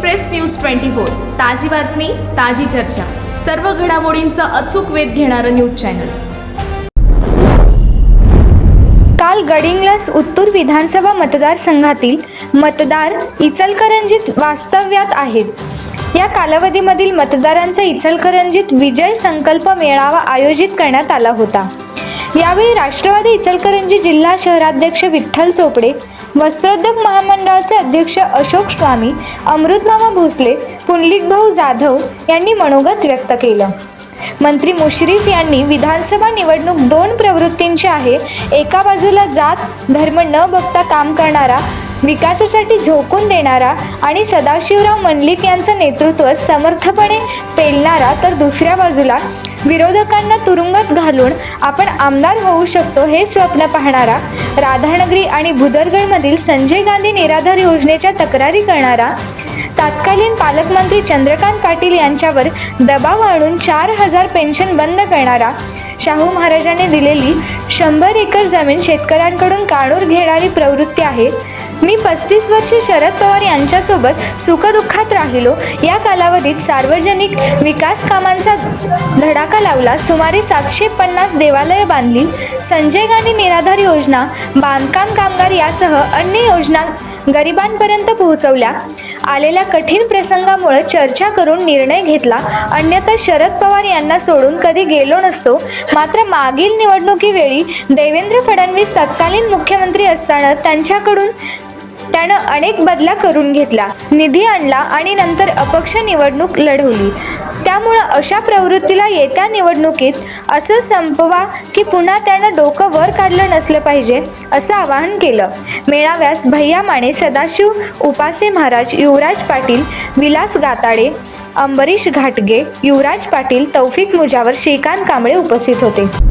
Express news twenty four. ताजी बातमी ताजी चर्चा. सर्व घडामोडींचा अचूक वेध घेणारं न्यूज चॅनल. काल गडिंग्लज उत्तूर विधानसभा मतदारसंघातील मतदार इचलकरंजीत वास्तव्यात आहेत. या कालावधीमधील मतदारांचा इचलकरंजीत विजय संकल्प मेळावा आयोजित करण्यात आला होता. यावेळी राष्ट्रवादी इचलकरंजी जिल्हा शहराध्यक्ष विठ्ठल चोपडे वस्त्रोद्योग महामंडळाचे अध्यक्ष अशोक स्वामी अमृतमामा भोसले पुंडलिकभाऊ जाधव यांनी मनोगत व्यक्त केलं. मंत्री मुश्रीफ यांनी विधानसभा निवडणूक दोन प्रवृत्तींची आहे. एका बाजूला जात धर्म न बघता काम करणारा विकासासाठी झोकून देणारा आणि सदाशिवराव मंडलिक यांचं नेतृत्व समर्थपणे पेलणारा तर दुसऱ्या बाजूला विरोधकांना तुरुंग आपण आमदार होऊ शकतो हे स्वप्न पाहणारा राधानगरी आणि भुदरगडमधील संजय गांधी निराधार योजनेच्या तक्रारी करणारा तत्कालीन पालकमंत्री चंद्रकांत पाटील यांच्यावर दबाव आणून चार हजार पेन्शन बंद करणारा शाहू महाराजांनी दिलेली शंभर एकर जमीन शेतकऱ्यांकडून काढून घेणारी प्रवृत्ती आहे मी पस्तीस वर्षे शरद पवार यांच्यासोबत सुखदुःखात राहिलो. या कालावधीत सार्वजनिक विकास कामांचा धडाका लावला. सुमारे सातशे पन्नास देवालयं बांधली. संजय गांधी निराधार योजना बांधकाम कामगार यासह अन्य योजना गरिबांपर्यंत पोहोचवल्या. आलेल्या कठीण प्रसंगामुळे चर्चा करून निर्णय घेतला. अन्यथा शरद पवार यांना सोडून कधी गेलो नसतो. मात्र मागील निवडणुकीवेळी देवेंद्र फडणवीस तत्कालीन मुख्यमंत्री असताना त्यांच्याकडून त्यानं अनेक बदला करून घेतला. निधी आणला आणि नंतर अपक्ष निवडणूक लढवली. त्यामुळं अशा प्रवृत्तीला येत्या निवडणुकीत असं संपवा की पुन्हा त्यानं डोकं वर काढलं नसलं पाहिजे असं आवाहन केलं. मेळाव्यास भैया माने सदाशिव उपासे महाराज युवराज पाटील विलास गाताडे अंबरीश घाटगे युवराज पाटील तौफिक मुजावर श्रीकांत कांबळे उपस्थित होते.